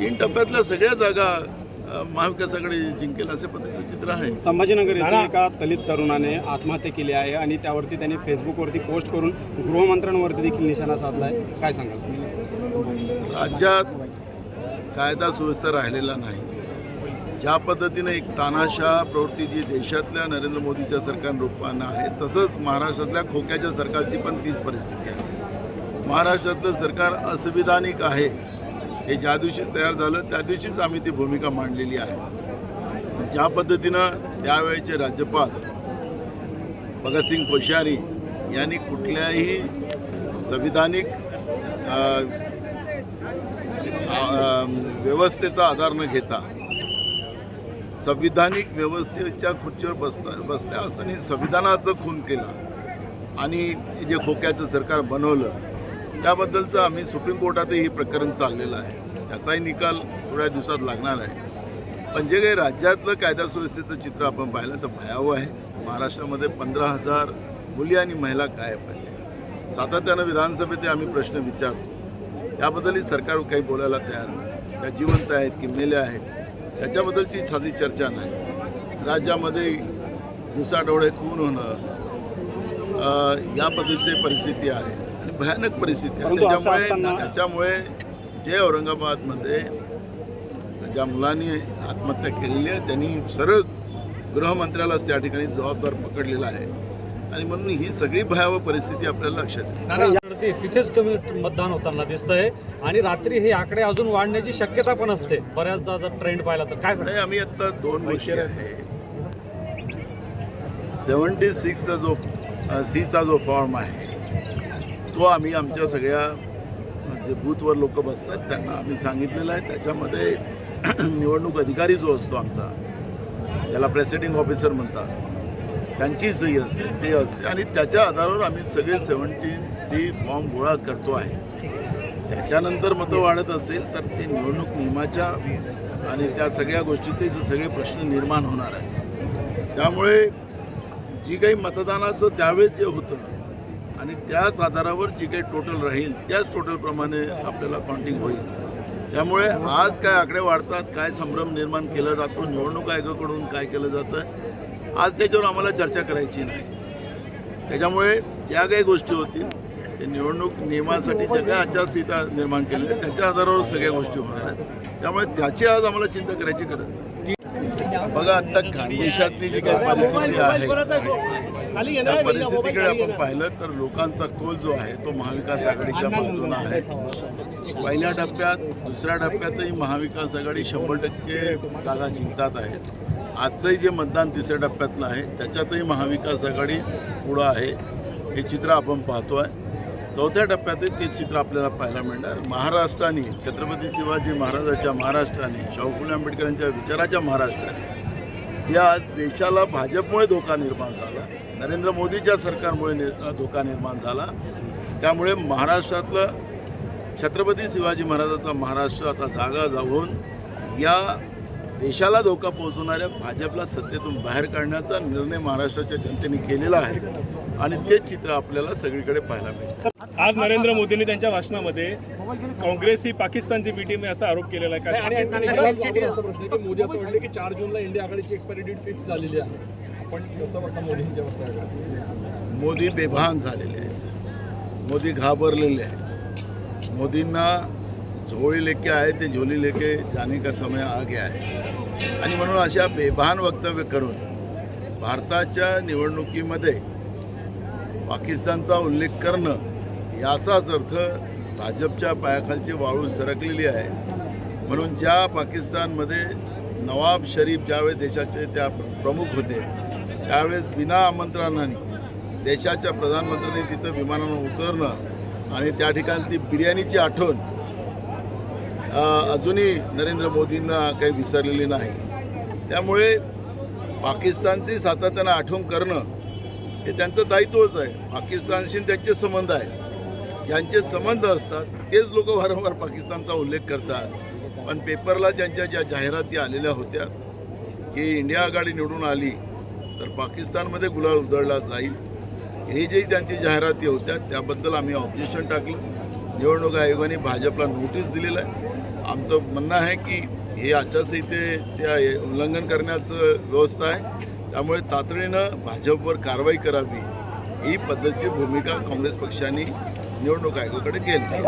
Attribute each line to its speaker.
Speaker 1: तीन टप्प्यातल्या सगळ्या जागा अ, महाविकास आघाडी जिंकेल असे पद्धतीचं चित्र आहे.
Speaker 2: संभाजीनगर येथील एका दलित तरुणाने आत्महत्या केली आहे आणि त्यावरती त्याने फेसबुकवरती पोस्ट करून गृहमंत्र्यांवरती देखील निशाणा साधला आहे काय सांगाल?
Speaker 1: राज्यात कायदा सुव्यवस्था राहिलेला नाही. ज्या पद्धतीनं एक तानाशाह प्रवृत्ती जी देशातल्या नरेंद्र मोदीच्या सरकार रूपानं आहे तसंच महाराष्ट्रातल्या खोक्याच्या सरकारची पण तीच परिस्थिती आहे. महाराष्ट्रातलं सरकार असंविधानिक आहे. हे ज्या दिवशी तयार झालं त्या दिवशीच आम्ही ती भूमिका मांडलेली आहे. ज्या पद्धतीनं त्यावेळेचे राज्यपाल भगतसिंग कोश्यारी यांनी कुठल्याही संविधानिक व्यवस्थेचा आधार न घेता संविधानिक व्यवस्थेच्या खुर्चीवर बसता बसल्या असताना संविधानाचं खून केला आणि जे खोक्याचं सरकार बनवलं त्याबद्दलचं आम्ही सुप्रीम कोर्टातही हे प्रकरण चाललेलं आहे. त्याचाही निकाल थोड्या दिवसात लागणार आहे. पण जे काही राज्यातलं कायदा सुव्यवस्थेचं चित्र आपण पाहिलं तर भयावह आहे. महाराष्ट्रामध्ये पंधरा हजार मुली आणि महिला काय पाहिजे सातत्यानं विधानसभेत आम्ही प्रश्न विचारतो. त्याबद्दलही सरकार काही बोलायला तयार नाही. त्या जिवंत आहेत की मेल्या आहेत त्याच्याबद्दलची साधी चर्चा नाही. राज्यामध्ये दिवसाडोळे खून होणं या पद्धतीची परिस्थिती आहे. भयानक परिस्थिती आहे.
Speaker 2: परंतु असं
Speaker 1: त्याच्यामुळे त्याच्यामुळे जे औरंगाबादमध्ये ज्या मुलांनी आत्महत्या केलेली आहे त्यांनी सरळ गृहमंत्र्यालाच त्या ठिकाणी जबाबदार पकडलेला आहे. आणि म्हणून ही सगळी भयावह परिस्थिती आपल्याला लक्षात येते.
Speaker 3: ते तिथेच कमी मतदान होताना दिसतंय आणि रात्री हे आकडे अजून वाढण्याची शक्यता पण असते. बऱ्याचदा जर ट्रेंड पाहिला तर काय?
Speaker 1: नाही आम्ही आत्ता दोन गोष्टी आहे. सेवन्टी सिक्सचा जो सीचा जो फॉर्म आहे तो आम्ही आमच्या सगळ्या जे बूथवर लोक बसतात त्यांना आम्ही सांगितलेलं आहे. त्याच्यामध्ये निवडणूक अधिकारी जो असतो आमचा त्याला प्रेसिडिंग ऑफिसर म्हणतात. त्यांची सही असते ते असते. आणि त्याच्या आधारावर आम्ही सगळे सेवन्टीन सी फॉर्म गोळा करतो आहे. त्याच्यानंतर मतं वाढत असेल तर ते निवडणूक नियमाच्या आणि त्या सगळ्या गोष्टीचे जे सगळे प्रश्न निर्माण होणार आहे त्यामुळे जी काही मतदानाचं त्यावेळेस जे होतं आणि त्याच आधारावर जी काही टोटल राहील त्याच टोटलप्रमाणे आपल्याला काउंटिंग होईल. त्यामुळे आज काय आकडे वाढतात काय संभ्रम निर्माण केला जातो निवडणूक आयोगाकडून काय केलं जातं आज त्याच्यावर आम्हाला चर्चा करायची नाही. त्याच्यामुळे ज्या काही गोष्टी होतील ते निवडणूक नियमासाठीच्या काय आचारसंहिता निर्माण केल्या आहेत, त्याच्या आधारावर सगळ्या गोष्टी होणार आहेत. त्यामुळे त्याची आज आम्हाला चिंता करायची गरज नाही. बघा आता खानदेशातली जी काही परिस्थिती आहे त्या परिस्थितीकडे आपण पाहिलं तर लोकांचा कोल जो आहे तो महाविकास आघाडीच्या बाजूने आहे. पहिल्या टप्प्यात दुसऱ्या टप्प्यातही महाविकास आघाडी शंभर टक्के जागा जिंकतात आहेत आजचंही जे मतदान तिसऱ्या टप्प्यातलं आहे त्याच्यातही महाविकास आघाडी पुढं आहे हे चित्र आपण पाहतो आहे चौथ्या टप्प्यातही ते चित्र आपल्याला पाहायला मिळणार. महाराष्ट्राने छत्रपती शिवाजी महाराजाच्या महाराष्ट्राने शाहू फुले आंबेडकरांच्या विचाराच्या महाराष्ट्राने जे आज देशाला भाजपमुळे धोका निर्माण झाला. नरेंद्र मोदीच्या सरकारमुळे निर धोका निर्माण झाला. त्यामुळे महाराष्ट्रातलं छत्रपती शिवाजी महाराजाचा महाराष्ट्र आता जागा जाऊन या देशाला धोका पोहोचवणाऱ्या भाजपला सत्तेतून बाहेर काढण्याचा निर्णय महाराष्ट्राच्या जनतेने केलेला आहे. आणि तेच चित्र आपल्याला सगळीकडे पाहायला मिळेल.
Speaker 4: आज नरेंद्र मोदींनी त्यांच्या भाषणामध्ये काँग्रेस ही पाकिस्तानची बी टीम आहे असा आरोप केलेला आहे.
Speaker 5: आणि असा प्रश्न आहे की मोदी असं म्हटले की चार जूनला इंडिया आघाडीची एक्सपायरी डेट फिक्स झालेली आहे. आपण कसं वाटतं मोदींच्या वक्तव्याकडे
Speaker 1: मोदी बेभान झालेले आहेत. मोदी घाबरलेले आहेत. मोदींना झोळी लेके आहे ते झोली लेके जाने का समय आ गया आहे. आणि म्हणून अशा बेभान वक्तव्य करून भारताच्या निवडणुकीमध्ये पाकिस्तानचा उल्लेख करणं याचाच अर्थ भाजपच्या पायाखालची वाळू सरकलेली आहे. म्हणून ज्या पाकिस्तानमध्ये नवाब शरीफ ज्यावेळेस देशाचे त्या प्रमुख होते त्यावेळेस बिना आमंत्रणाने देशाच्या प्रधानमंत्र्यांनी तिथं विमानानं उतरणं आणि त्या ठिकाणी ती बिर्याणीची आठवण अजूनही नरेंद्र मोदींना काही विसरलेली नाही. त्यामुळे पाकिस्तानची सातत्यानं आठवण करणं हे त्यांचं दायित्वच आहे. पाकिस्तानशी त्यांचे संबंध आहे ज्यांचे संबंध असतात तेच लोक वारंवार पाकिस्तानचा उल्लेख करतात. पण पेपरला ज्यांच्या ज्या जाहिराती आलेल्या होत्या की इंडिया आघाडी निवडून आली तर पाकिस्तानमध्ये गुलाल उधळला जाईल. हे जे त्यांची जाहिराती होत्या त्याबद्दल आम्ही ऑब्जेक्शन टाकलं. निवडणूक आयोगाने भाजपला नोटीस दिलेलं आहे. आमचं म्हणणं आहे की हे आचारसंहितेच्या उल्लंघन करण्याचं व्यवस्था आहे. त्यामुळे तातडीनं भाजपवर कारवाई करावी. ही पद्धतीची भूमिका काँग्रेस पक्षाने निवडणूक आयोगाकडे केली